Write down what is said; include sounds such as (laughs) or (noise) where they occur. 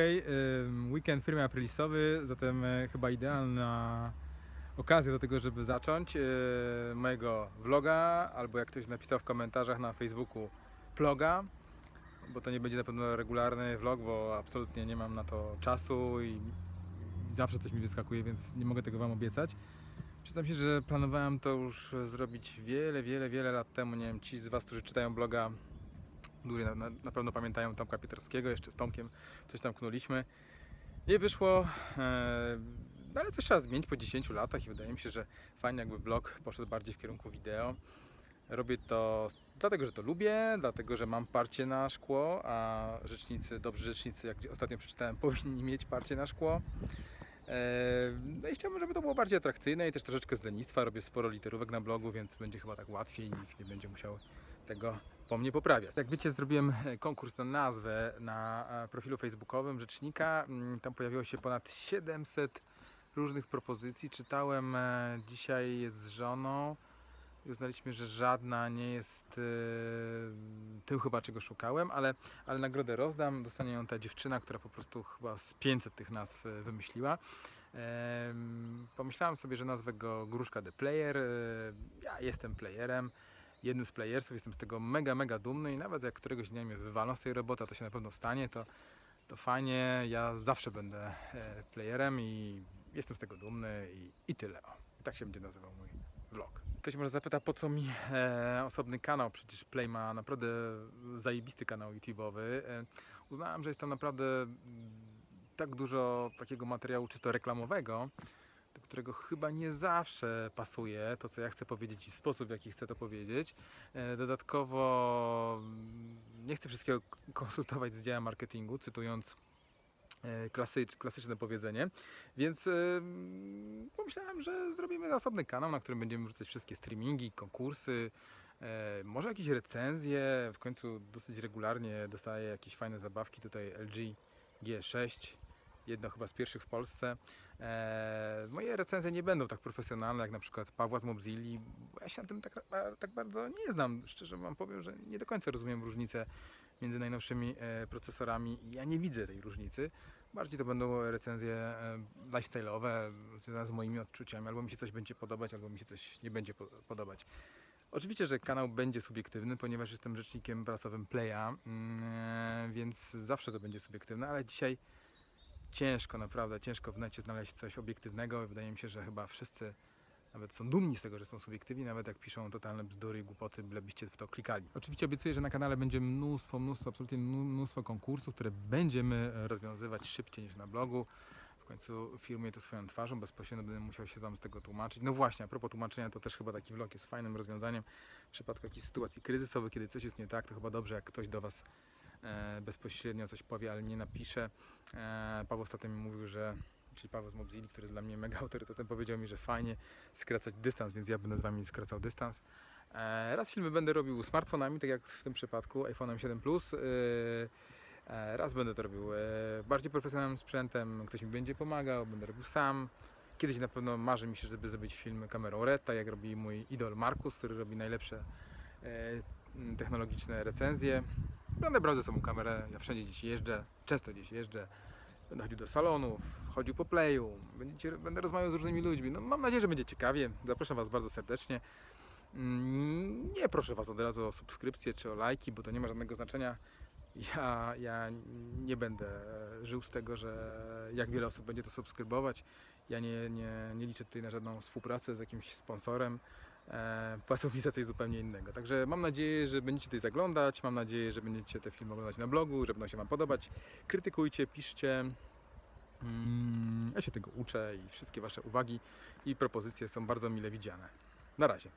Ym, weekend w firmie aprilisowy, zatem e, chyba idealna okazja do tego, żeby zacząć e, mojego vloga, albo jak ktoś napisał w komentarzach na Facebooku, vloga, bo to nie będzie na pewno regularny vlog, bo absolutnie nie mam na to czasu i zawsze coś mi wyskakuje, więc nie mogę tego Wam obiecać. Przyznam się, że planowałem to już zrobić wiele, wiele, wiele lat temu. Nie wiem, ci z Was, którzy czytają bloga Dury na, na, na pewno pamiętają Tomka Pietrowskiego, jeszcze z Tomkiem coś tam knuliśmy. Nie wyszło, e, no ale coś trzeba zmienić po 10 latach i wydaje mi się, że fajnie jakby blog poszedł bardziej w kierunku wideo. Robię to dlatego, że to lubię, dlatego, że mam parcie na szkło, a rzecznicy, dobrzy rzecznicy, jak ostatnio przeczytałem, (laughs) powinni mieć parcie na szkło. E, No i chciałbym, żeby to było bardziej atrakcyjne i też troszeczkę z lenistwa. Robię sporo literówek na blogu, więc będzie chyba tak łatwiej nikt nie będzie musiał tego po mnie poprawiać. Jak wiecie, zrobiłem e, konkurs na nazwę na e, profilu facebookowym Rzecznika. Mm, Tam pojawiło się ponad 700 różnych propozycji. Czytałem e, dzisiaj z żoną i uznaliśmy, że żadna nie jest tym chyba, czego szukałem, ale, ale nagrodę rozdam. Dostanie ją ta dziewczyna, która po prostu chyba z 500 tych nazw wymyśliła. Em, Pomyślałem sobie, że nazwę go Gruszka the Player. Ja jestem playerem jednym z playersów, jestem z tego mega, mega dumny i nawet jak któregoś dnia mnie wywalą z tej roboty, a to się na pewno stanie, to, to fajnie, ja zawsze będę e, playerem i jestem z tego dumny i, i tyle. O. Tak się będzie nazywał mój vlog. Ktoś może zapyta, po co mi e, osobny kanał, przecież Play ma naprawdę zajebisty kanał YouTube'owy. E, uznałem, że jest tam naprawdę mm, tak dużo takiego materiału czysto reklamowego, do którego chyba nie zawsze pasuje to, co ja chcę powiedzieć i sposób, w jaki chcę to powiedzieć. E, Dodatkowo mm, nie chcę wszystkiego konsultować z działem marketingu, cytując e, klasycz, klasyczne powiedzenie, więc e, mm, pomyślałem, że zrobimy osobny kanał, na którym będziemy wrzucać wszystkie streamingi, konkursy, może jakieś recenzje, w końcu dosyć regularnie dostaję jakieś fajne zabawki, tutaj LG G6, jedno chyba z pierwszych w Polsce. Recenzje nie będą tak profesjonalne jak na przykład Pawła z Mobzilli, bo ja się na tym tak, tak bardzo nie znam. Szczerze wam powiem, że nie do końca rozumiem różnicę między najnowszymi e, procesorami. Ja nie widzę tej różnicy. Bardziej to będą recenzje e, lifestyle'owe, związane z moimi odczuciami. Albo mi się coś będzie podobać, albo mi się coś nie będzie po- podobać. Oczywiście, że kanał będzie subiektywny, ponieważ jestem rzecznikiem prasowym Playa, mm, e, więc zawsze to będzie subiektywne, ale dzisiaj ciężko, naprawdę ciężko w necie znaleźć coś obiektywnego. Wydaje mi się, że chyba wszyscy nawet są dumni z tego, że są subiektywni, nawet jak piszą totalne bzdury i głupoty, bylebyście w to klikali. Oczywiście obiecuję, że na kanale będzie mnóstwo, mnóstwo, absolutnie mnó- mnóstwo konkursów, które będziemy e, rozwiązywać szybciej niż na blogu. W końcu filmuję to swoją twarzą, bezpośrednio będę musiał się Wam z tego tłumaczyć. No właśnie, a propos tłumaczenia, to też chyba taki vlog jest fajnym rozwiązaniem w przypadku jakichś sytuacji kryzysowych, kiedy coś jest nie tak, to chyba dobrze, jak ktoś do Was bezpośrednio coś powie, ale nie napisze. E, Paweł ostatnio mi mówił, że czyli Paweł z Mobzili, który jest dla mnie mega autorytetem, powiedział mi, że fajnie skracać dystans, więc ja będę z Wami skracał dystans. E, raz filmy będę robił smartfonami, tak jak w tym przypadku iPhone'em 7 Plus. E, e, raz będę to robił e, bardziej profesjonalnym sprzętem, ktoś mi będzie pomagał, będę robił sam. Kiedyś na pewno marzy mi się, żeby zrobić film kamerą RED, tak jak robi mój idol Markus, który robi najlepsze e, technologiczne recenzje. Będę brał ze sobą kamerę, ja wszędzie gdzieś jeżdżę, często gdzieś jeżdżę. Będę chodził do salonów, chodził po playu, będziecie, będę rozmawiał z różnymi ludźmi. No, mam nadzieję, że będzie ciekawie. Zapraszam Was bardzo serdecznie. Mm, Nie proszę Was od razu o subskrypcję czy o lajki, bo to nie ma żadnego znaczenia. Ja, ja nie będę żył z tego, że jak wiele osób będzie to subskrybować. Ja nie, nie, nie liczę tutaj na żadną współpracę z jakimś sponsorem. E, płacą mi za coś zupełnie innego. Także mam nadzieję, że będziecie tutaj zaglądać. Mam nadzieję, że będziecie te filmy oglądać na blogu, że będą się Wam podobać. Krytykujcie, piszcie. Mm, Ja się tego uczę i wszystkie Wasze uwagi i propozycje są bardzo mile widziane. Na razie.